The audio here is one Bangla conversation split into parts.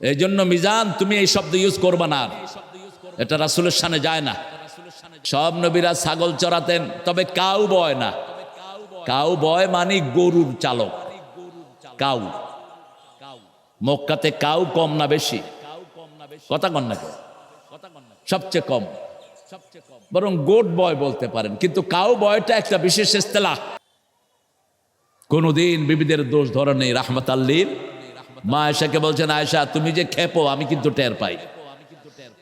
এই জন্য মিজান, তুমি এই শব্দ ইউজ করবা না। এটা রাসুলের সামনে যায় না। সব নবীরা ছাগল চড়াতেন, তবে কাউ বয় না। কাউ বয় মানে গরুর চালক। কাউ। মক্কাতে কাউ কম না বেশি। কথা কন না সবচেয়ে কম। বরং গোট বয় বলতে পারেন। কিন্তু কাউ বয়টা একটা বিশেষ ইস্তেলা কোনোদিন বিবিদের দোষ ধরে নেই রাহমাত আল্লীর মা আয়সাকে বলছেন আয়সা তুমি যে খেপো, আমি কিন্তু টের পাই।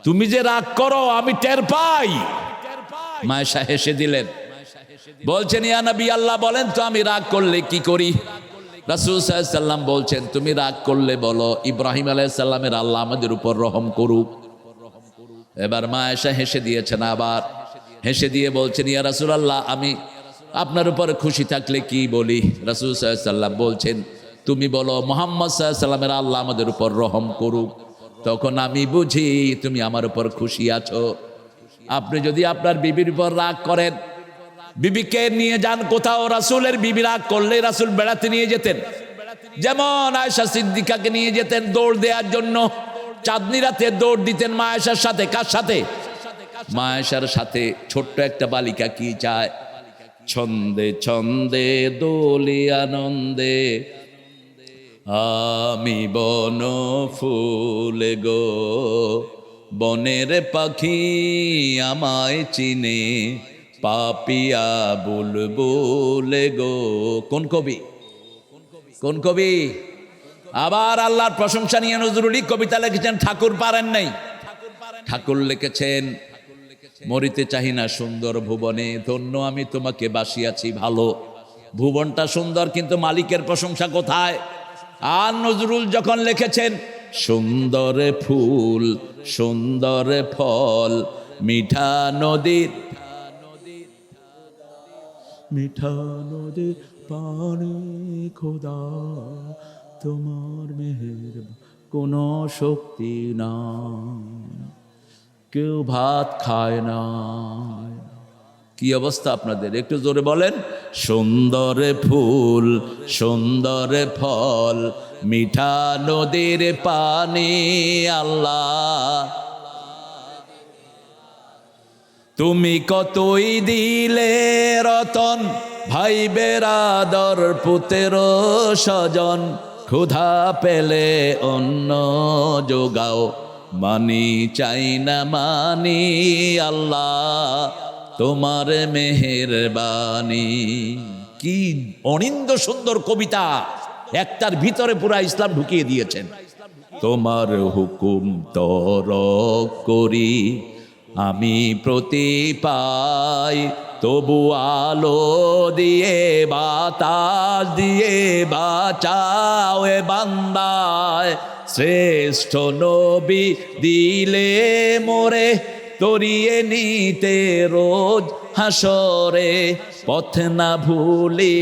তুমি যে রাগ করো, আমি টের পাই। মা আয়সা হেসে দিলেন। বলছেন, ইয়া নবী, আল্লাহ বলেন তো আমি রাগ করলে কি করি? রাসুল সাল্লাম বলছেন, তুমি রাগ করলে বলো, ইব্রাহিম আলাইসাল্লামের আল্লাহ আমাদের উপর রহম করুক। এবার মা এসে হেসে দিয়েছেন আবার। হেসে দিয়ে বলছেন, ইয়া রাসুল আল্লাহ আমি আপনার উপর খুশি থাকলে কি বলি? রাসুল সাল্লাম বলছেন তুমি বলো, মোহাম্মদ সাল্লামের আল্লাহ আমাদের উপর রহম করুক। তখন আমি বুঝি তুমি আমার উপর খুশি আছো। আপনি যদি আপনার বিবির উপর রাগ করেন, বিবিকে নিয়ে যান কোথাও, রাসুলের বিবি রাগ করলে রাসুল বেড়াতে নিয়ে যেতেন। যেমন আয়সা সিদ্দিকাকে নিয়ে যেতেন দৌড় দেওয়ার জন্য। চাঁদনি রাতে দৌড় দিতেন মা আয়সার সাথে। কার সাথে? মা আয়সার সাথে। ছোট্ট একটা বালিকা কি চায়? ছন্দে ছন্দে, দোলি আনন্দে। আমি বন ফুল গো, বনের পাখি আমায় চিনে, পাপিয়া বুলবুল গো। কোন কবি? কোন কবি? আবার আল্লাহর প্রশংসা নিয়ে নজরুলি কবিতা লিখেছেন, ঠাকুর পারেন নাই। ঠাকুর লিখেছেন, মরিতে চাহি না সুন্দর ভুবনে, ধন্য আমি তোমাকে বাসিয়াছি ভালো। ভুবনটা সুন্দর, কিন্তু মালিকের প্রশংসা কোথায়? আর নজরুল যখন লিখেছেন, সুন্দর ফুল, সুন্দর ফল, মিঠা নদীর মিঠা নদী পানি, খোদা, তোমার মেহের, কোনো শক্তি না কেউ ভাত খায় না কি অবস্থা আপনাদের? একটু জোরে বলেন। সুন্দর ফুল, সুন্দর ফল, মিঠা নদীর পানি, আল্লাহ। তুমি কতই দিলে রতন, ভাই বেরাদর পুতের স্বজন, ক্ষুধা পেলে অন্য যোগাও, মানি চাই না মানি আল্লাহ। তোমার মেহেরবানি। কি অনিন্দ সুন্দর কবিতা। একটার ভিতরে পুরা ইসলাম ঢুকিয়ে দিয়েছেন। তোমার হুকুম তর করি। আমি প্রতি পাই তবু আলো দিয়ে, বাতাস দিয়ে বাঁচাও এ বান্দায়। শ্রেষ্ঠ নবী দিলে মোরে তরিয়ে নিতে রোজ হাসরে, পথ না ভুলি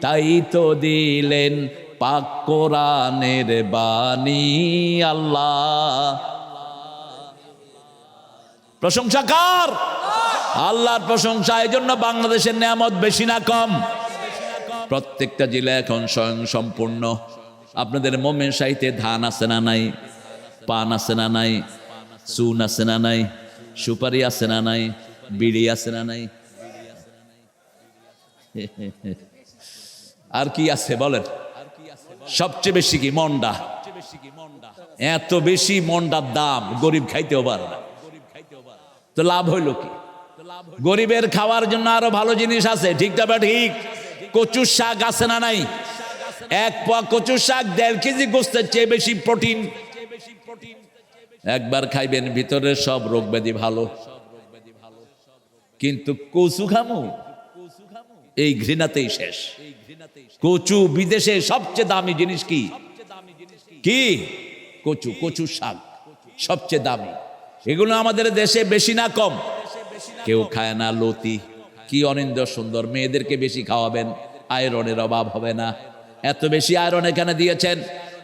তাই তো দিলেন পাক কোরআনের বাণী আল্লাহ। প্রশংসা কার? আল্লাহর প্রশংসা এই জন্য বাংলাদেশের নিয়ামত বেশি না কম। প্রত্যেকটা জেলা এখন স্বয়ং সম্পূর্ণ। আপনাদের মোমেন সাহিত্যে ধান আছে না নাই? পান আছে না নাই? চুন আছে না নাই? সুপারি আছে না নাই? বিড়ি আছে না নাই? আর কি আছে বলেন? সবচেয়ে বেশি কি মন্ডা? এত বেশি মন্ডার দাম, গরিব খাইতেও পারে না। তো লাভ হইল কি? গরিবের খাওয়ার জন্য আরও ভালো জিনিস আছে ঠিকটা বা ঠিক? কচুর শাক আছে না নাই? এক পোয়া কচুর শাক দেড় কেজি গোস্তের চেয়ে বেশি প্রোটিন। একবার খাইবেন ভিতরের সব রোগ ব্যাধি ভালো। কিন্তু কচু খামু এই ঘৃণাতেই শেষ। কচু বিদেশে সবচেয়ে দামি জিনিস কি? কি? কচু কচু শাক, সবচেয়ে দামি। এগুলো আমাদের দেশে বেশি না কম। কেউ খায় না লতি, কি অনিন্দ সুন্দর, মেয়েদেরকে বেশি খাওয়াবেন, আয়রনের অভাব হবে না। এত বেশি আয়রন এখানে দিয়েছেন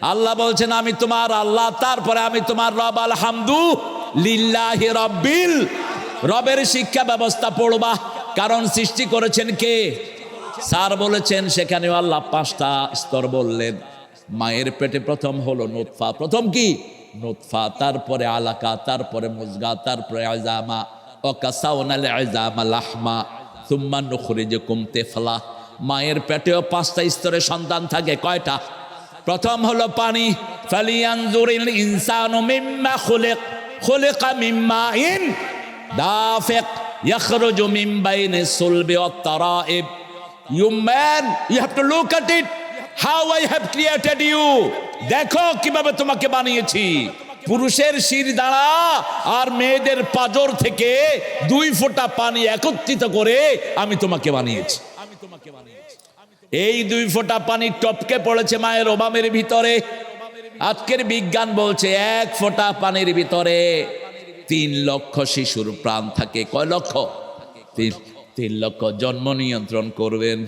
আল্লাহ বলছেন, আমি তোমার আল্লাহ, তারপরে আমি তোমার রব আলহামদু লিল্লাহি রব্বিল রবের শিক্ষা ব্যবস্থা পড়বা। কারণ সৃষ্টি করেছেন কে? স্যার বলেছেন, সেখানেও আল্লাহ পাঁচটা স্তর বললেন। মায়ের পেটে প্রথম হলো নোৎফা প্রথম কি? নোৎফা তারপরে আলাকা, তারপরে মুজগা, তারপরে আজামা। অকাসাওনাল আজামা লাহমা, সুম্মা নখরে যে কুমতে ফলা মায়ের পেটেও পাঁচটা স্তরে সন্তান থাকে। কয়টা? প্রথম হলো পানি মিম্মা মিম্মা in to look at it. How I have created you. দেখো কীভাবে তোমাকে বানিয়েছি পুরুষের শির দাঁড়া আর মেয়েদের পাজর থেকে দুই ফোঁটা পানি একত্রিত করে আমি তোমাকে বানিয়েছি এই দুই ফোঁটা পানি টপকে পড়েছে মায়ের ওবামের ভিতরে। আজকের বিজ্ঞান বলছে এক ফোঁটা পানির ভিতরে তিন লক্ষ শিশুর প্রাণ থাকে। কয় লক্ষ? তিন তিন লক্ষ। জন্ম নিয়ন্ত্রণ করবেন।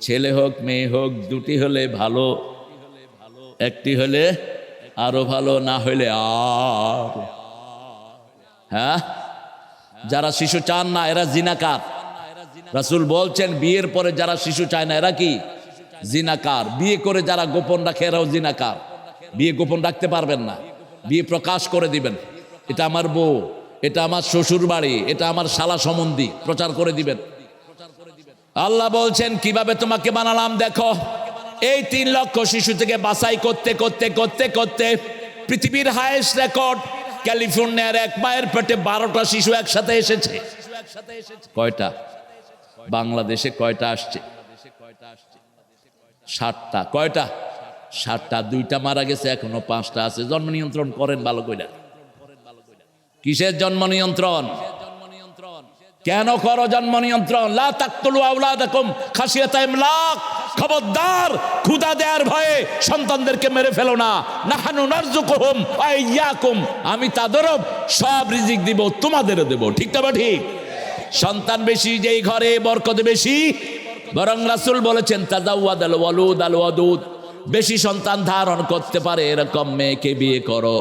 ছেলে হোক, মেয়ে হোক, দুটি হলে ভালো, একটি হলে আরও ভালো, না হলে আর। হ্যাঁ? যারা শিশু চান না, এরা জিনাকার। রাসুল বলছেন, বিয়ের পরে যারা শিশু চায় না, এরা কি? জিনাকার। বিয়ে করে যারা গোপন রাখে, এরাও জিনাকার। বিয়ে গোপন রাখতে পারবেন না। বিয়ে প্রকাশ করে দিবেন। এটা আমার বউ, এটা আমার শ্বশুর বাড়ি এটা আমার শালা সম্বন্ধী, প্রচার করে দিবেন। আল্লাহ বলছেন, কীভাবে তোমাকে বানালাম দেখো। এই তিন লক্ষ শিশু থেকে বাছাই করতে করতে করতে করতে পৃথিবীর হায়েস্ট রেকর্ড ক্যালিফোর্নিয়ার এক মায়ের পেটে বারোটা শিশু একসাথে এসেছে। কয়টা? বাংলাদেশে কয়টা আসছে? ষাটটা কয়টা? ষাটটা দুইটা মারা গেছে, এখনও পাঁচটা আছে। জন্ম নিয়ন্ত্রণ করেন ভালো কইরা। কিসের জন্ম নিয়ন্ত্রণ? কেন করো জন্ম নিয়ন্ত্রণ? খবরদার ক্ষুদা দেওয়ার ভয়ে সন্তানদেরকে মেরে ফেলো না। আমি তাদেরও সব রিজিক দিব, তোমাদেরও দেব। ঠিক তবে ঠিক? সন্তান বেশি, যেই ঘরে বরকত বেশি। বরং রাসূল বলেছেন ওয়াদুদ। বেশি সন্তান ধারণ করতে পারে এরকম মেয়েকে বিয়ে করো,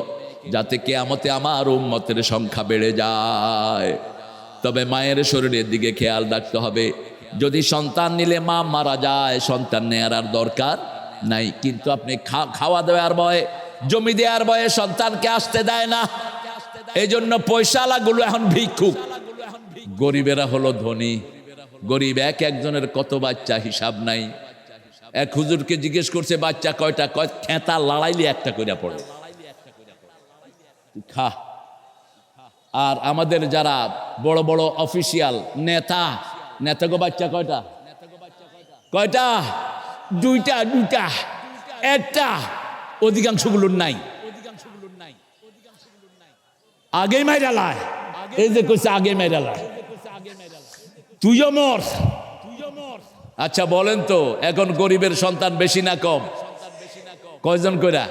যাতে কেয়ামতে আমার উম্মতের সংখ্যা বেড়ে যায়। তবে মায়ের শরীরের দিকে খেয়াল রাখতে হবে। যদি সন্তান নিলে মা মারা যায়, সন্তান নেয়ার আর দরকার নাই। কিন্তু আপনি খাওয়া দেওয়ার ভয়ে, জমি দেওয়ার ভয়ে সন্তানকে আসতে দেয় না। এই জন্য পয়সালাগুলো এখন ভিক্ষুক। গরিবেরা হলো ধনী। গরিব এক একজনের কত বাচ্চা হিসাব নাই। এক হুজুরকে জিজ্ঞেস করছে, বাচ্চা কয়টা? কয় খেতা লড়াইলে একটা কইরা পড়ে। খা। আর আমাদের যারা বড় বড় অফিসিয়াল নেতা নেতাগো বাচ্চা কয়টা? কয়টা? দুইটা দুইটা, একটা। অধিকাংশগুলোর নাই। আগে মাইরালায় এই যে কইছে আগে মাইরালায় তুইও মর। আচ্ছা বলেন তো, এখন গরিবের সন্তান বেশি না কম? কয়জন কইরা?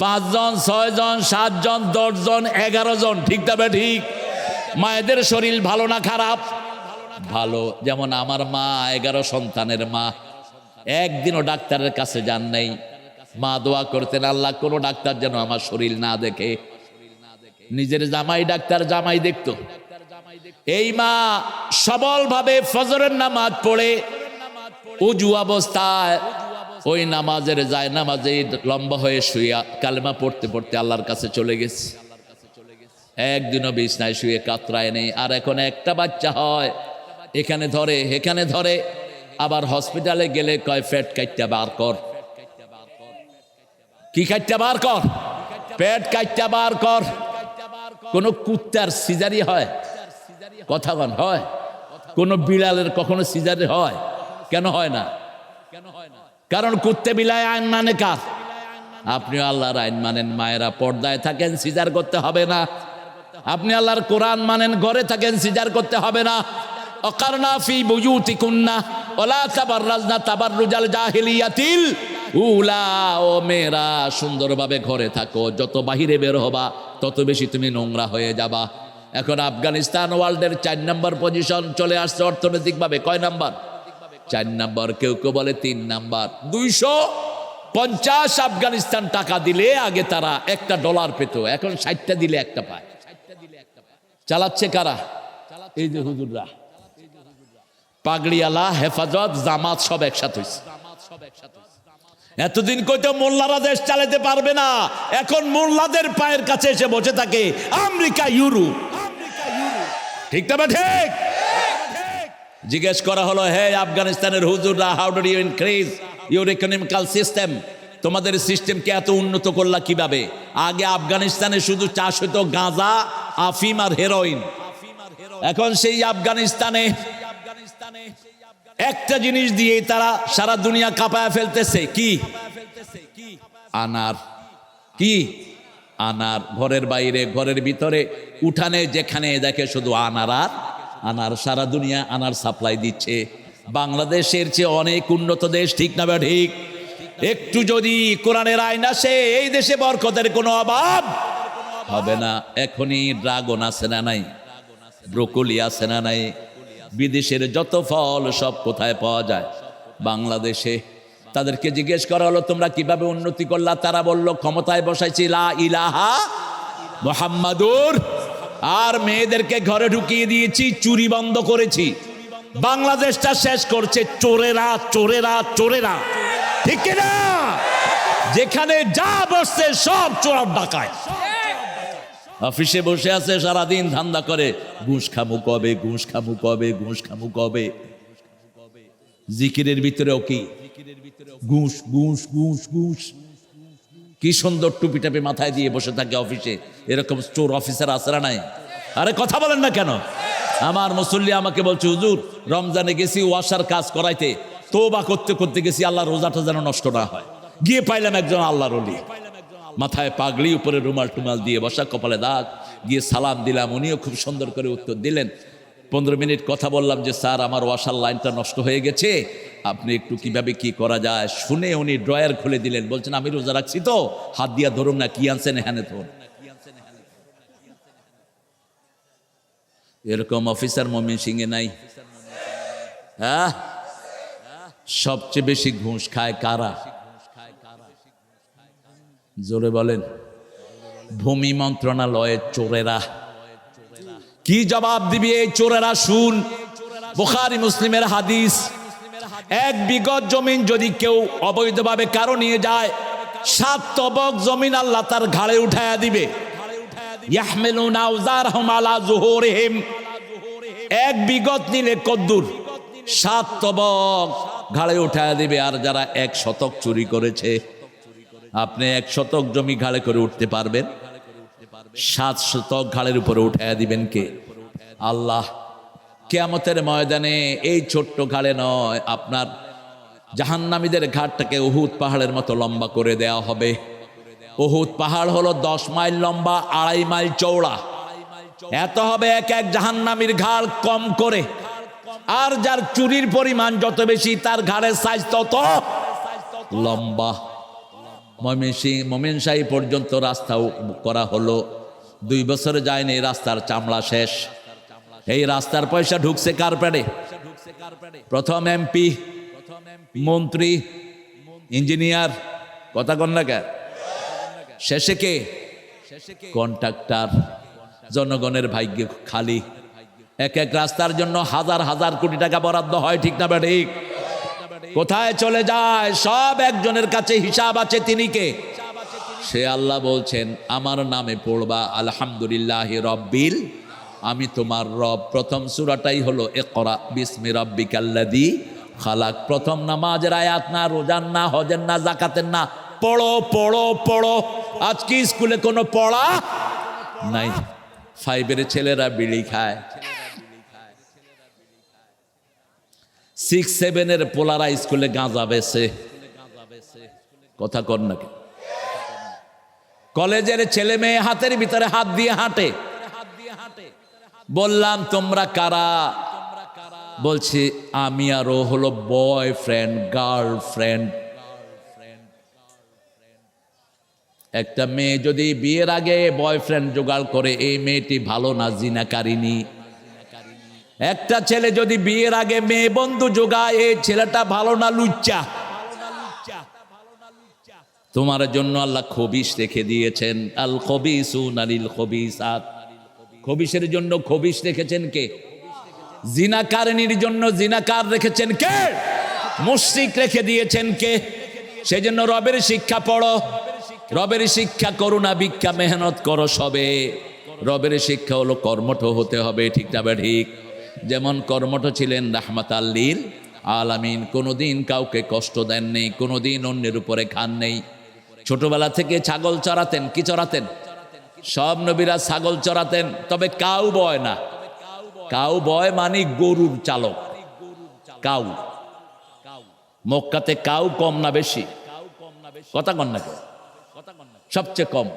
পাঁচজন, ছয়জন, সাতজন, দশজন এগারো জন ঠিক তবে ঠিক? মায়েদের শরীর ভালো না খারাপ? ভালো, যেমন আমার মা, এগারো সন্তানের মা। একদিনও ডাক্তারের কাছে যান নাই। মা দোয়া করতেন, আল্লাহ, কোনো ডাক্তার যেন আমার শরীর না দেখে। নিজের জামাই ডাক্তার, জামাই দেখতো। এই মা সবলভাবে ফজরের নামাজ পড়ে, উজু অবস্থায় ওই নামাজের যায় নামাজে লম্বা হয়ে শুয়ে কালেমা পড়তে পড়তে আল্লাহর কাছে চলে গেছে। একদিনও বিছনায় শুয়ে কাতরায় নেই, আর এখন একটা বাচ্চা হয়, এখানে ধরে এখানে ধরে, আবার হসপিটালে গেলে কয়, ফ্যাট কাইটটা বার কর। কি কাইটটা বার কর? পেট কাইটটা বার কর। কোন কুত্তার সিজারি হয়? কথা হয়। কোনো বিড়ালের কখনো সিজারে হয়? কেন হয় না? কেন হয় না কারণ কুত্তে বিলায় আইন মানে কার? আপনি আল্লাহর আইন মানেন, মায়েরা পর্দায় থাকেন, সিজার করতে হবে না। আপনি আল্লাহর কোরআন মানেন, ঘরে থাকেন, সিজার করতে হবে না। উলা, ও মেয়েরা, সুন্দরভাবে ঘরে থাকো। যত বাহিরে বের হবা, তত বেশি তুমি নোংরা হয়ে যাবা। এখন আফগানিস্তান ওয়ার্ল্ডের চার নম্বর পজিশন চলে আসছে অর্থনৈতিকভাবে। কয় নাম্বার? চার নাম্বার, কেউ কেউ বলে তিন নাম্বার। দুইশো পঞ্চাশ আফগানিস্তান টাকা দিলে আগে তারা একটা ডলার পেত, এখন ষাটটা দিলে একটা পায়। চালাচ্ছে কারা? এই যে হুজুররা। পাগড়িয়ালা হেফাজত, জামাত সব একসাথে হয়েছে এতদিন কইতো মোল্লারা দেশ চালাতে পারবে না, এখন মোল্লাদের পায়ের কাছে এসে বসে থাকে আমেরিকা, ইউরোপ। ঠিক তবে ঠিক। জিজ্ঞেস করা হলো, হে আফগানিস্তানের হুজুররা how do you increase your economical system তোমাদের সিস্টেমকে এত উন্নত করলা কীভাবে? আগে আফগানিস্তানে শুধু চাষ হতো গাঁজা, আফিম আর হেরোইন এখন সেই আফগানিস্তানে একটা জিনিস দিয়ে তারা সারা দুনিয়া কাঁপায় ফেলতেছে, কি? আনার। কি? আনার ঘরের বাইরে, ঘরের ভিতরে, উঠানে, যেখানে দেখে শুধু আনার আর, আনার সারা দুনিয়া আনার সাপ্লাই দিচ্ছে। বাংলাদেশের চেয়ে অনেক উন্নত দেশ, ঠিক না ঠিক। একটু যদি কোরআনের আইন আসে, এই দেশে বরকতের কোনো অভাব হবে না। এখনই ড্রাগন আছে না নাই? ব্রোকলি আছে না নাই? বিদেশের যত ফল সব কোথায় পাওয়া যায়? বাংলাদেশে তাদেরকে জিজ্ঞেস করা হলো, তোমরা কীভাবে উন্নতি করলা? তারা বলল, ক্ষমতায় বসাইছি, লা ইলাহা মোহাম্মদুর। আর মেয়েদেরকে ঘরে ঢুকিয়ে দিয়েছি, চুরি বন্ধ করেছি। বাংলাদেশটা শেষ করছে, চোরেরা চোরেরা চোরেরা। ঠিক না যেখানে যা বসছে, সব চোর ডাকায়। অফিসে বসে আছে, সারাদিন ধান্দা করে, ঘুষ খামু কবে, ঘুষ খামু কবে, ঘুষ খামু কবে? জিকিরের ভিতরেও কি? ঘুষ ঘুষ ঘুষ ঘুষ কি সুন্দর টুপি টাপি মাথায় দিয়ে বসে থাকে অফিসে। এরকম স্টোর অফিসার আসরা নাই? আরে কথা বলেন না কেন? আমার মুসল্লি আমাকে বলছে, হুজুর, রমজানে গেছি ওয়াশার কাজ করাইতে। তোবা করতে করতে গেছি আল্লাহ রোজাটা যেন নষ্ট না হয়। গিয়ে পাইলাম একজন আল্লাহর অলি মাথায় পাগড়ি, উপরে রুমাল টুমাল দিয়ে বসা, কপালে দাগ। গিয়ে সালাম দিলাম, উনিও খুব সুন্দর করে উত্তর দিলেন। পনেরো মিনিট কথা বললাম যে, স্যার, আমার ওয়াশার লাইনটা নষ্ট হয়ে গেছে। আপনি একটু কীভাবে কি করা যায়? শুনে উনি ড্রয়ার খুলে দিলেন। বলছেন, আমি রোজা রাখছি তো। হাত দিয়া ধরুন না, কি আনছেন এখানে ধরুন। এরকম অফিসার মমিন সিংয়ে নাই। হ্যাঁ? সবচেয়ে বেশি ঘুষ খায় কারা? জোরে বলেন। ভূমি মন্ত্রণালয়ের চোরেরা। কি জবাব দিবি এই চোরেরা শুন? বুখারি মুসলিমের হাদিস, এক বিগত জমিন যদি কেউ অবৈধভাবে কারও নিয়ে যায়, সাত তবক জমিন আল্লাহ তার ঘাড়ে উঠায়া দিবে। এক বিগত নিলে কদ্দুর, সাত তবক ঘাড়ে উঠায়া দিবে আর যারা এক শতক চুরি করেছে, আপনি এক শতক জমি ঘাড়ে করে উঠতে পারবেন? সাত শতক ঘাড়ের উপরে উঠাইয়া দিবেন কে? আল্লাহ। কেয়ামতের ময়দানে এই ছোট্ট ঘাড়ে নয়, আপনার জাহান্নামীদের ঘাটটাকে উহুদ পাহাড়ের মতো লম্বা করে দেয়া হবে। উহুদ পাহাড় হলো দশ মাইল লম্বা, আড়াই মাইল চৌড়া এত হবে এক এক জাহান্নামীর ঘাড় কম করে। আর যার চুরির পরিমাণ যত বেশি, তার ঘাড়ের সাইজ তত লম্বা। ময়মনসিং মমিনশাহী পর্যন্ত রাস্তা করা হলো। দুই বছরে যায়নি, রাস্তার চামড়া শেষ। এই রাস্তার পয়সা ঢুকছে কার প্যাডে প্রথম এমপি, মন্ত্রী, ইঞ্জিনিয়ার, কথা কন না কে? শেষে কে? কন্ট্রাক্টর। জনগণের ভাগ্য খালি। এক এক রাস্তার জন্য হাজার হাজার কোটি টাকা বরাদ্দ হয়, ঠিক না ঠিক কোথায় চলে যায়? সব একজনের কাছে হিসাব আছে, তিনি কে? সে আল্লাহ বলছেন, আমার নামে পড়বা, আলহামদুলিল্লাহ রব্বিল আমি তোমার রব। প্রথম সুরাটাই হলো এ একরা বিসমি রব্বিকাল্লাদি খালাক। প্রথম নামাজের আয়াত না রোজান না, হজের না জাকাতের না, পড়ো পড়ো পড়ো। আজকে স্কুলে কোনো পড়া নাই। ফাইভের ছেলেরা বিড়ি খায়। সিক্স, সেভেনের পোলারা স্কুলে গাঁজা বেছে। কথা কর নাকি কলেজের ছেলে মেয়ে হাতের ভিতরে হাত দিয়ে হাঁটে। বললাম, তোমরা কারা? বলছি, আমি আর ও হলো বয়ফ্রেন্ড, গার্লফ্রেন্ড। একটা মেয়ে যদি বিয়ের আগে বয়ফ্রেন্ড জোগাড় করে, এই মেয়েটি ভালো না, জিনাকারিনী। একটা ছেলে যদি বিয়ের আগে মেয়ে বন্ধু জোগায়, এই ছেলেটা ভালো না, লুচ্চা। তোমার জন্য আল্লাহ খবিস রেখে দিয়েছেন। আল খবিসুন আলিল খবিসাত। খবিসের জন্য খবিস রেখেছেন কে? জিনাকারিনীর জন্য জিনাকার রেখেছেন কে? মুশরিক রেখে দিয়েছেন কে? সেই জন্য রবের শিক্ষা পড়ো। রবের শিক্ষা করুণা ভিক্ষা মেহনত করো সবে। রবের শিক্ষা হলো কর্মঠ হতে হবে, ঠিক না ঠিক? যেমন কর্মঠ ছিলেন রাহমাত আল্লিল আলামিন, কোনোদিন কাউকে কষ্ট দেন নেই কোনোদিন অন্যের উপরে খান নেই। ছোটবেলা থেকে ছাগল চড়াতেন, কি চড়াতেন? সব নবীরা ছাগল চড়াতেন, তবে কাউ বয় না। কাউ বয় মানে গরুর চালক। কাউ। মক্কাতে কাউ কম না বেশি। কথা কন না সবচেয়ে কম।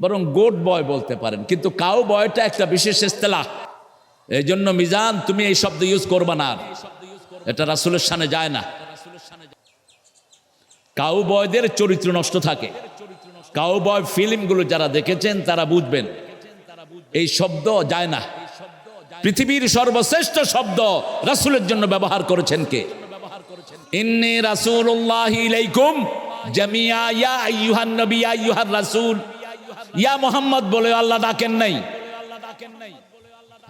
বরং গোট বয় বলতে পারেন। কিন্তু কাউ বয়টা একটা বিশেষ ইস্তেলা এই জন্য মিজান, তুমি এই শব্দ ইউজ করবা না। এটা রাসুলের সামনে যায় না। কাউ বয়দের চরিত্র নষ্ট থাকে। কাউ বয় ফিল্মগুলো যারা দেখেছেন, তারা বুঝবেন, এই শব্দ যায় না। পৃথিবীর সর্বশ্রেষ্ঠ শব্দ রাসুলের জন্য ব্যবহার করেছেন কে? ইয়া রাসূল। ইয়া বলে আল্লাহ নাই।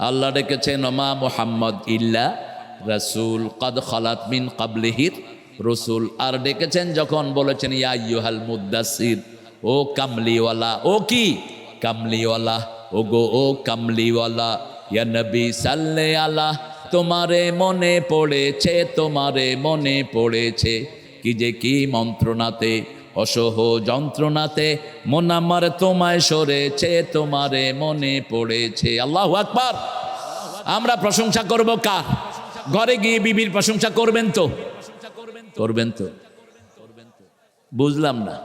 আল্লাহ ডেকেছেন, ওমা মুহাম্মদ ইল্লা রাসূল, কদ খালাত মিন কাবলিহির রসুল আর ডেকেছেন যখন বলেছেন, ইয়া আইয়ুহাল মুদ্দাসির ও কামলিওয়ালা, ও কি? কামলিওয়ালা ও গো ও কামলিওয়ালা, ইয়া নবী সাল্লে আলা, তোমারে মনে পড়েছে, তোমারে মনে পড়েছে, কি যে কি মন্ত্রণাতে, অসহ যন্ত্রণাতে, মন আমার তোমায় সরেছে, তোমারে মনে পড়েছে। আল্লাহ আকবার। আমরা প্রশংসা করব কার? ঘরে গিয়ে বিবির প্রশংসা করবেন তো? করবেন তো? বুঝলাম না।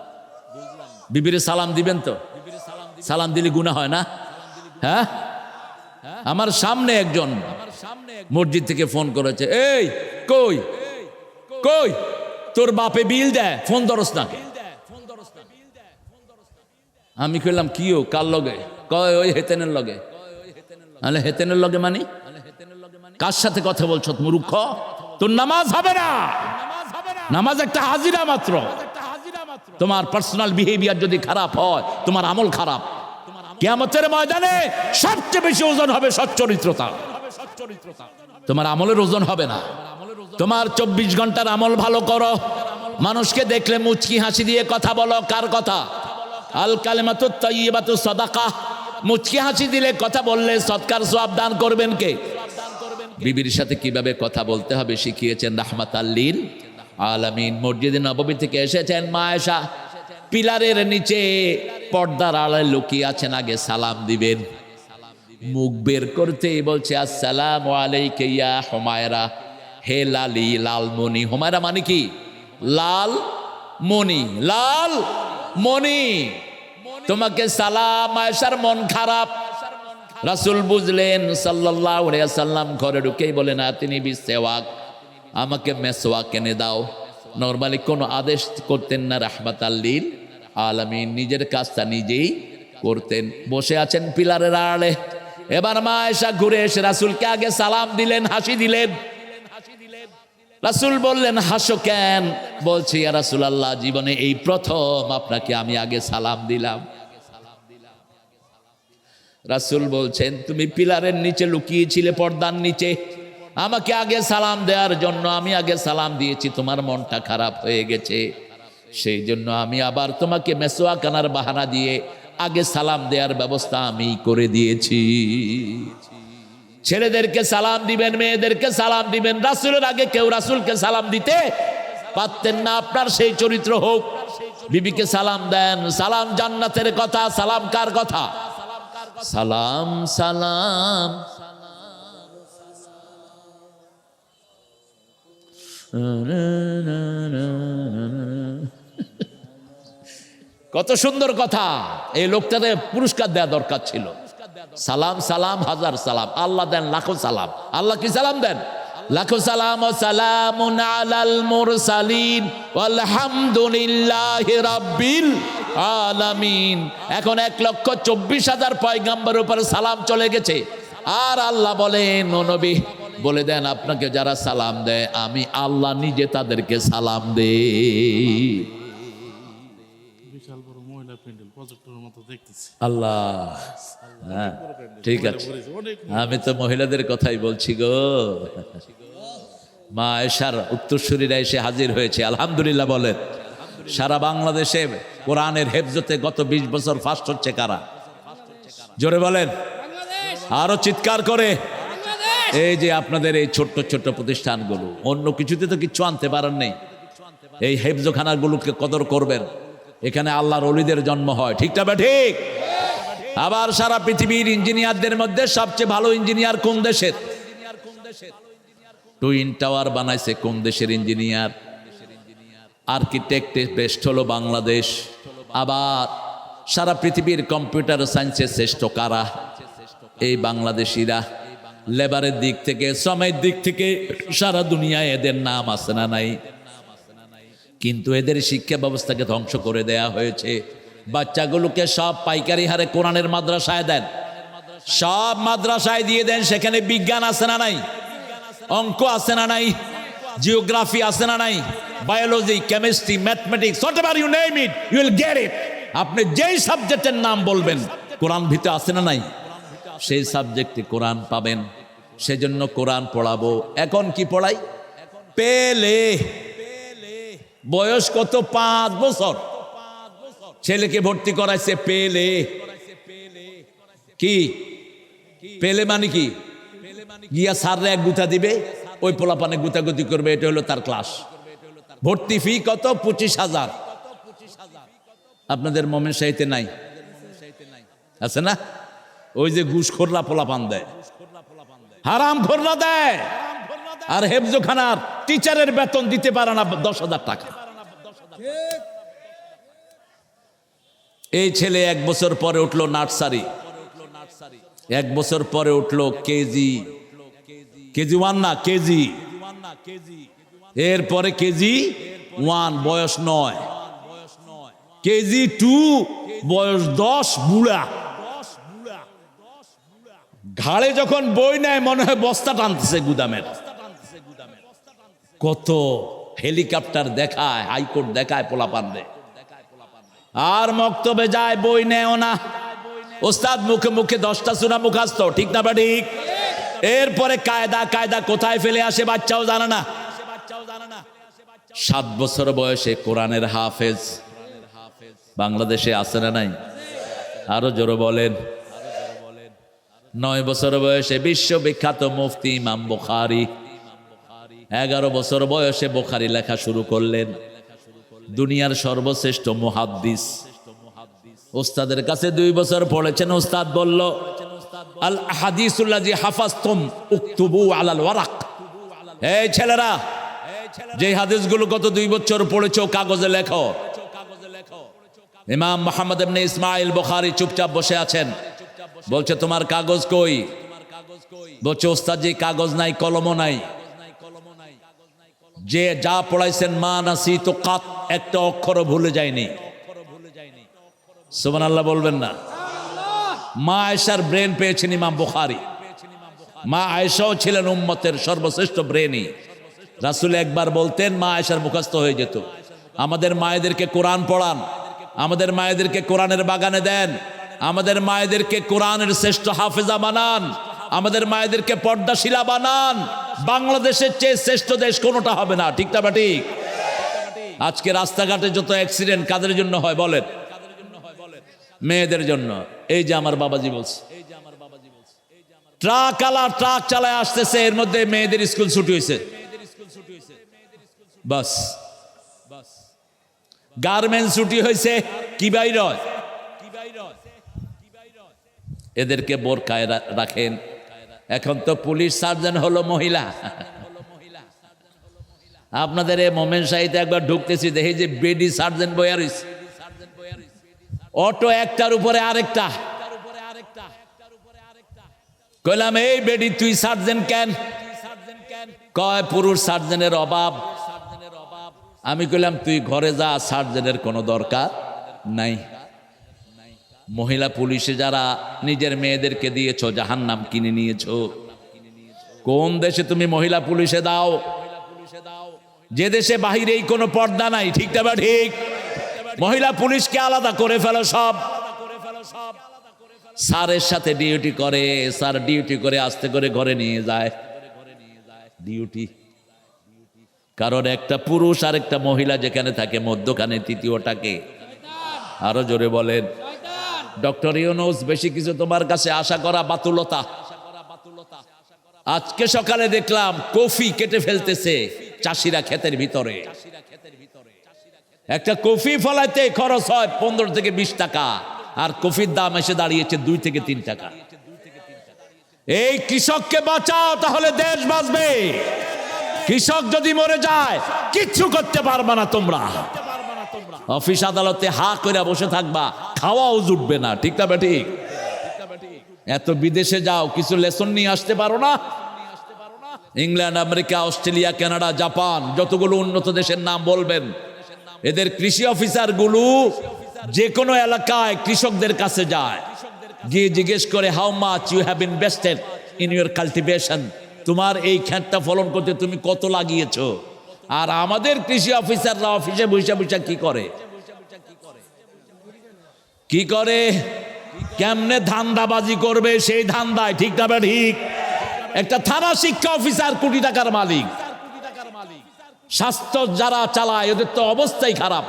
বিবিরে সালাম দিবেন তো? সালাম দিলে গুণা হয় না? হ্যাঁ? আমার সামনে একজন মসজিদ থেকে ফোন করেছে। এই, কই? কই? তোর বাপে বিল দেয়, ফোন ধরস না? আমি কইলাম কিও কার লগে? কয়, ওই হেতেনের লগে। আলে হেতেনের লগে মানে? কার সাথে কথা বলছো মূর্খ তোর নামাজ হবে না। নামাজ একটা হাজিরা মাত্র। তোমার পার্সোনাল বিহেভিয়ার যদি খারাপ হয়, তোমার আমল খারাপ। কেয়ামতের ময়দানে সবচেয়ে বেশি ওজন হবে সচ্চরিত্রতা। তোমার আমলের ওজন হবে না। তোমার চব্বিশ ঘণ্টার আমল ভালো করো। মানুষকে দেখলে মুচকি হাসি দিয়ে কথা বলো, কার কথা? আল কালেমাতু তৈবাতু সদাকা। মুচকি হাসি দিলে কথা বললে সৎকার সব দান করবেন কে? বিবির সাথে কীভাবে কথা বলতে হবে শিখিয়েছেন রাহমাত আল্লিল আলামিন মসজিদে নববী থেকে এসেছেন মায়েশা। পিলারের নিচে পর্দার আড়ালে লুকিয়ে আছেন, আগে সালাম দিবেন। মুখ বের করতেই বলছে, আসসালাম আলাইকে হুমায়রা। হে লালি লাল মনি হুমায়রা মানে কি? লাল মনি লাল মনি তোমাকে সালাম আয়েশার মন খারাপ। রাসূল বুঝলেন আলাইহি সাল্লাম ঘরে ঢুকেই বলেন তিনি বিসেওয়াক আমাকে মেসওয়াক এনে দাও। নরমালি কোনো আদেশ করতেন না রাহমাত আল্লিল আলামিন। নিজের কাজটা নিজেই করতেন। বসে আছেন পিলারের আড়ালে। এবার মা এসা ঘুরে এসে রাসূলকে আগে সালাম দিলেন, হাসি দিলেন। রাসূল বললেন, হাসো কেন? বলছি, ইয়া রাসূলুল্লাহ, জীবনে এই প্রথম আপনাকে আমি আগে সালাম দিলাম। রাসূল বলছেন, তুমি পিলারের নিচে লুকিয়েছিলে পর্দার নিচে। আমাকে আগে সালাম দেওয়ার জন্য আমি আগে সালাম দিয়েছি, তোমার মনটা খারাপ হয়ে গেছে। সেই জন্য আমি আবার তোমাকে মেসোয়া কানার বাহানা দিয়ে আগে সালাম দেওয়ার ব্যবস্থা আমি করে দিয়েছি। ছেলেদেরকে সালাম দিবেন, মেয়েদেরকে সালাম দিবেন, রাসুলের আগে কেউ রাসুলকে সালাম দিতে পারতেন না, আপনার সেই চরিত্র হোক। বিবিকে সালাম দেন, সালাম জান্নাতের কথা, সালাম কার কথা? সালাম সালাম। কত সুন্দর কথা। এই লোকটাতে পুরস্কার দেওয়া দরকার ছিল। সালাম সালাম, হাজার সালাম। আল্লাহ দেন লাখো সালাম। আল্লাহ কি সালাম দেন? লাখো সালাম ও সালামুন আলাল মুরসালিন। আলহামদুলিল্লাহি রাব্বিল আলামিন। এখন এক লক্ষ চব্বিশ হাজার পয়গাম্বার উপরে সালাম চলে গেছে। আর আল্লাহ বলেন নবী বলে দেন আপনাকে যারা সালাম দেয় আমি আল্লাহ নিজে তাদেরকে সালাম দে আল্লাহ হ্যাঁ ঠিক আছে। আমি তো মহিলাদের কথাই বলছি গো। মা আয়েশার উত্তরসূরিরা এসে হাজির হয়েছে আলহামদুলিল্লাহ বলেন। সারা বাংলাদেশে কোরআনের হেফজতে গত ২০ বছর ফার্স্ট হচ্ছে কারা? জোরে বলেন। আরও চিৎকার করে। এই যে আপনাদের এই ছোট্ট ছোট্ট প্রতিষ্ঠানগুলো, অন্য কিছুতে তো কিছু আনতে পারেন নেই। এই হেফজখানাগুলোকে কদর করবেন। এখানে আল্লাহর অলিদের জন্ম হয়। ঠিকটা বা ঠিক? আবার সারা পৃথিবীর ইঞ্জিনিয়ারদের মধ্যে সবচেয়ে ভালো ইঞ্জিনিয়ার কোন দেশের? টুইন টাওয়ার বানাইছে কোন দেশের ইঞ্জিনিয়ার? আর্কিটেক্টে বেস্ট হলো বাংলাদেশ। আবার সারা পৃথিবীর কম্পিউটার সায়েন্সের শ্রেষ্ঠ কারা? এই বাংলাদেশিরা। লেবারের দিক থেকে, শ্রমের দিক থেকে সারা দুনিয়ায় এদের নাম আছে না নাই? কিন্তু এদের শিক্ষা ব্যবস্থাকে ধ্বংস করে দেয়া হয়েছে। বাচ্চাগুলোকে সব পাইকারি হারে কোরআনের মাদ্রাসায় দেন। সব মাদ্রাসায় দিয়ে দেন, সেখানে বিজ্ঞান আছে না নাই? অঙ্ক আছে না নাই? জিওগ্রাফি আছে না নাই? Biology, chemistry, mathematics you name it, you will get it. আপনি যেই সাবজেক্টের নাম বলবেন, কোরআন ভিতরে আছে না নাই? সেই সাবজেক্টে কোরআন পাবেন। সেজন্য কোরআন পড়াবো। এখন কি পড়াই? পেলে। বয়স কত? পাঁচ বছর। ছেলেকে ভর্তি করাইছে পেলে। কি? পেলে মানে কি? গিয়া সাররে এক গুতা দিবে, ওই পোলাপানে গুতাগুতি করবে, এটা হলো তার ক্লাস। ভর্তি ফি কত? পঁচিশ হাজার। আপনাদের মোমেন সাহিত্যে নাই। আছে না? ওই যে ঘুষ খোরলা পোলাপান দেয়। হারাম খোরলা দেয়। আর হেফজোখানার টিচারের বেতন দিতে পারে না দশ হাজার টাকা। এই ছেলে এক বছর পরে উঠল নার্সারি। এক বছর পরে উঠল কেজি। কেজি ওয়ান না, কেজি। এরপরে কেজি ওয়ান, বয়স নয়। কেজি টু, বয়স দশ, বুড়া। ঘাড়ে যখন বই নেয়, মনে হয় বস্তা টানতেছে গুদামের। কত হেলিকপ্টার দেখায়, হাইকোর্ট দেখায় পোলাপান্ডে আর মক্তবে যায়, বই নেও না। ওস্তাদ, মুখে মুখে দশটা সুরা মুখাস্ত, ঠিক না বা ঠিক? এরপরে কায়দা কায়দা কোথায় ফেলে আসে বাচ্চাও জানে না। সাত বছর বয়সে কোরআনের হাফেজ। বাংলাদেশে আছে না নাই? আরও জোরে বলেন। নয় বছর বয়সে বিশ্ববিখ্যাত মুফতি ইমাম বুখারি। এগারো বছর বয়সে বোখারি লেখা শুরু করলেন। দুনিয়ার সর্বশ্রেষ্ঠ মুহাদ্দিস। ওস্তাদের কাছে দুই বছর পড়েছেন ওস্তাদ বলল, আল হাদিসুল্লাহ জি হাফাজতুম উক্তুবু আলাল ওয়ারাক। এই ছেলেরা, যে হাদিসগুলো গত দুই বছর পড়েছো, কাগজে লেখো। ইমাম মোহাম্মদ ইসমাইল বুখারী চুপচাপ বসে আছেন। বলছে, তোমার কাগজ কই? বলছে, ওস্তাদ জি, কাগজ নাই, কলমও নাই। যে যা পড়াইছেন মা নাসি তো কাত, একটা অক্ষরও ভুলে যায়নি। সুমান আল্লাহ বলবেন না। মা আয়েশার ব্রেন পেয়েছেন ইমাম বুখারি। মা আয়েশাও ছিলেন উম্মতের সর্বশ্রেষ্ঠ ব্রেনই। রাসুল একবার বলতেন, মা আয়েশার মুখস্থ হয়ে যেত। আমাদের মায়েদেরকে কোরআন পড়ান। আমাদের মায়েদেরকে কোরআনের বাগানে দেন। আমাদের মায়েদেরকে কোরআনের শ্রেষ্ঠ হাফেজা বানান। আমাদের মায়েদেরকে পর্দাশিলা বানান। বাংলাদেশের চেয়ে শ্রেষ্ঠ দেশ কোনোটা হবে না, ঠিক বা ঠিক? আজকে রাস্তাঘাটে যত অ্যাক্সিডেন্ট কাদের জন্য হয় বলেন? মেয়েদের জন্য। এই যে আমার বাবাজি বলছে। ট্রাক আলা, ট্রাক চালায় আসতেছে, এর মধ্যে মেয়েদের স্কুল ছুটি হয়েছে। বাস। গার্মেন্টস ছুটি হয়েছে, কি বাইর হয়? এদেরকে বোরকায় রাখেন। এখন তো পুলিশ সার্জন হলো মহিলা। আপনাদের এই মোমেন সাহিতে একবার ঢুকতেছি, দেখি যে বেডি সার্জেন্ট বয়ার হইছে। অটো একটার উপরে আরেকটা। কইলাম, এই বেডি, তুই সার্জেন্ট কেন? কয়, পুরুষ সার্জেনের অভাব। আমি কইলাম, তুই ঘরে যা, সার্জেনের কোনো দরকার নাই। মহিলা পুলিশে যারা নিজের মেয়েদেরকে দিয়েছ জাহান নাম কিনে নিয়েছো? কোন দেশে তুমি মহিলা পুলিশে দাও? যে দেশে বাহিরেই কোনো পর্দা নাই, ঠিক বা ঠিক? মহিলা পুলিশকে আলাদা করে ফেলো সব। স্যারের সাথে ডিউটি করে, স্যার ডিউটি করে আস্তে করে ঘরে নিয়ে যায়। ডিউটি। কারণ একটা পুরুষ আর একটা মহিলা যেখানে থাকে, মধ্যখানে, তৃতীয়টাকে। আরও জোরে বলেন। ডক্টর ইউনুস, বেশি কিছু তোমার কাছে আশা করা বাতুলতা। আজকে সকালে দেখলাম কফি কেটে ফেলতেছে চাষিরা ক্ষেতের ভিতরে। একটা কফি ফলাইতে খরচ হয় পনেরো থেকে বিশ টাকা, আর কফির দাম এসে দাঁড়িয়েছে দুই থেকে তিন টাকা। এই কৃষককে বাঁচাও, তাহলে দেশ বাঁচবে। কৃষক যদি মরে যায়, কিচ্ছু করতে পারবে না তোমরা। অফিস আদালতে হা করে বসে থাকবা, খাওয়াও জুটবে না, ঠিক না ঠিক এত বিদেশে যাও, কিছু লেসন নিয়ে আসতে পারো না? England, America, Australia, Canada, Japan, যতগুলো উন্নত দেশের নাম বলবেন, এদের কৃষি অফিসারগুলো যে কোনো এলাকায় কৃষকদের কাছে যায়। গিয়ে জিজ্ঞেস করে how much you have invested in your cultivation তোমার এই খ্যাতটা ফলন করতে তুমি কত লাগিয়েছো? আর আমাদের কৃষি অফিসাররা অফিসে বৈশা বৈশা কি করে? কি করে? কেমনে ধান্দাবাজি করবে সেই ধান্দায়, ঠিক না ঠিক? একটা থানা শিক্ষা অফিসার কোটি টাকার মালিক। স্বাস্থ্য যারা চালায়, ওদের তো অবস্থাই খারাপ।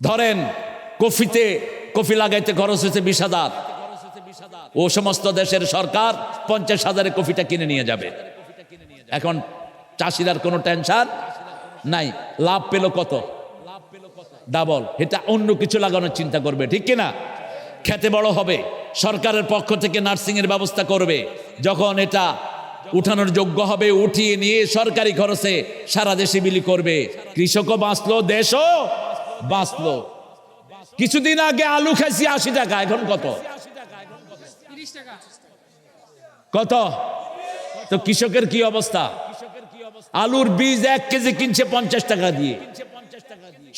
ধরেন, কফিতে কফি লাগাইতে খরচ হয়েছে বিশ ও সমস্ত দেশের সরকার পঞ্চাশ হাজারে কফিটা কিনে নিয়ে যাবে। এখন চাষিরার কোনো টেনশন নাই। লাভ পেল কত? ডাবল। এটা অন্য কিছু লাগানোর চিন্তা করবে, ঠিক কিনা? খেতে বড় হবে। সরকারের পক্ষ থেকে নার্সিং এর ব্যবস্থা করবে। যখন এটা উঠানোর যোগ্য হবে, উঠিয়ে নিয়ে সরকারি খরচে সারা দেশে বিলি করবে। কৃষকও বাঁচলো, দেশও বাঁচলো। কিছুদিন আগে আলু খাইছি আশি টাকা, এখন কত? কত? তো কৃষকের কি অবস্থা? আলুর বীজ এক কেজি কিনছে পঞ্চাশ টাকা দিয়ে।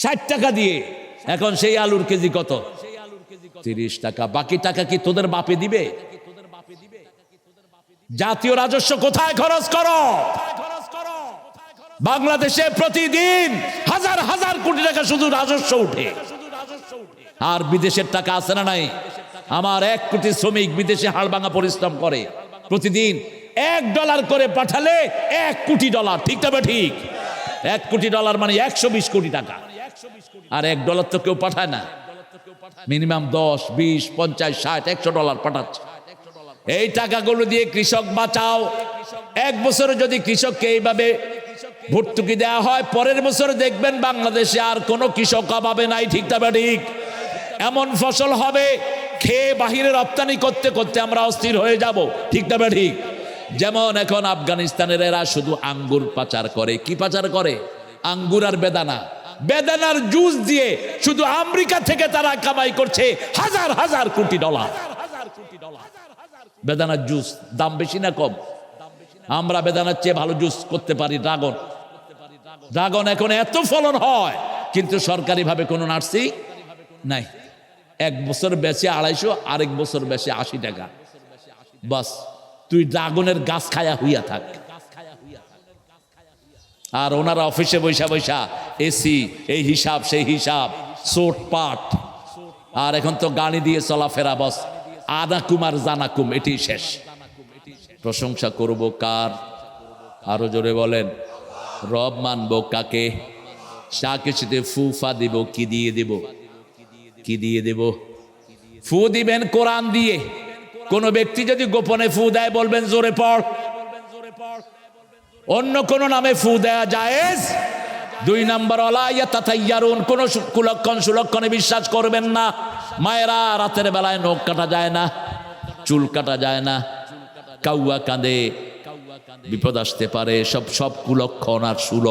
ষাট টাকা দিয়ে। এখন সেই আলুর কেজি কত? তিরিশ টাকা। বাকি টাকা কি তোদের বাপে দিবে? জাতীয় রাজস্ব কোথায় খরচ করো? বাংলাদেশে প্রতিদিন হাজার হাজার কোটি টাকা শুধু রাজস্ব উঠে। আর বিদেশের টাকা আছে না নাই? আমার এক কোটি শ্রমিক বিদেশে হাড়ভাঙা পরিশ্রম করে। প্রতিদিন এক ডলার করে পাঠালে এক কোটি ডলার, ঠিক তবে ঠিক? এক কোটি ডলার মানে একশো বিশ কোটি টাকা। আর এক ডলার তো কেউ পাঠায় না। মিনিমাম দশ, বিশ, পঞ্চাশ, ষাট, একশো ডলার পাঠাচ্ছে। এই টাকাগুলো দিয়ে কৃষক বাঁচাও। এক বছরে যদি কৃষককে এইভাবে ভর্তুকি দেওয়া হয়, পরের বছরে দেখবেন বাংলাদেশে আর কোনো কৃষক অভাবে নাই, ঠিক তবে ঠিক? এমন ফসল হবে, খেয়ে বাহিরে রপ্তানি করতে করতে আমরা অস্থির হয়ে যাব, ঠিক তবে ঠিক? যেমন এখন আফগানিস্তানের এরা শুধু আঙ্গুর পাচার করে। কি পাচার করে? আঙ্গুর আর বেদানা। বেদানার জুস দিয়ে শুধু আমেরিকা থেকে তারা কামাই করছে হাজার হাজার কোটি ডলার। বেদানার জুস দাম বেশি না কম? আমরা বেদানার চেয়ে ভালো জুস করতে পারি ড্রাগন। ড্রাগন এখন এত ফলন হয়, কিন্তু সরকারিভাবে কোনো নার্সিং নাই। এক বছর বেচে আড়াইশো, আরেক বছর বেচে আশি টাকা। বাস। তুই ড্রাগনের গাছ খায়া হইয়া থাক। আর ওনারা অফিসে বৈশা বৈশা এসি, এই হিসাব, সেই হিসাব সোট পাট। আর এখন তো গাড়ি দিয়ে চলাফেরা, বস। আনাকুম আর জানাকুম এটি শেষ। প্রশংসা করব কার? আরও জোরে বলেন, রব মানব কাকে? চা কিছুতে ফুফা দিব, কি দিয়ে দেব? কি দিয়ে দেব? ফু দিবেন কোরআন দিয়ে। কোন ব্যক্তি যদি গোপনে ফু দেয়, বলবেন, জোরে পড়। অন্য কোন নামে ফু দেয়া জায়েজ? দুই নম্বর অলাইয়ারুন কোন কুলক্ষণ, সুলক্ষণে বিশ্বাস করবেন না। মায়েরা, রাতের বেলায় নখ কাটা যায় না, চুল কাটা যায় না। কাউয়া কাঁদে, বিপদ আসতে পারে, সব সব কুলক্ষণ আর সুলক্ষণ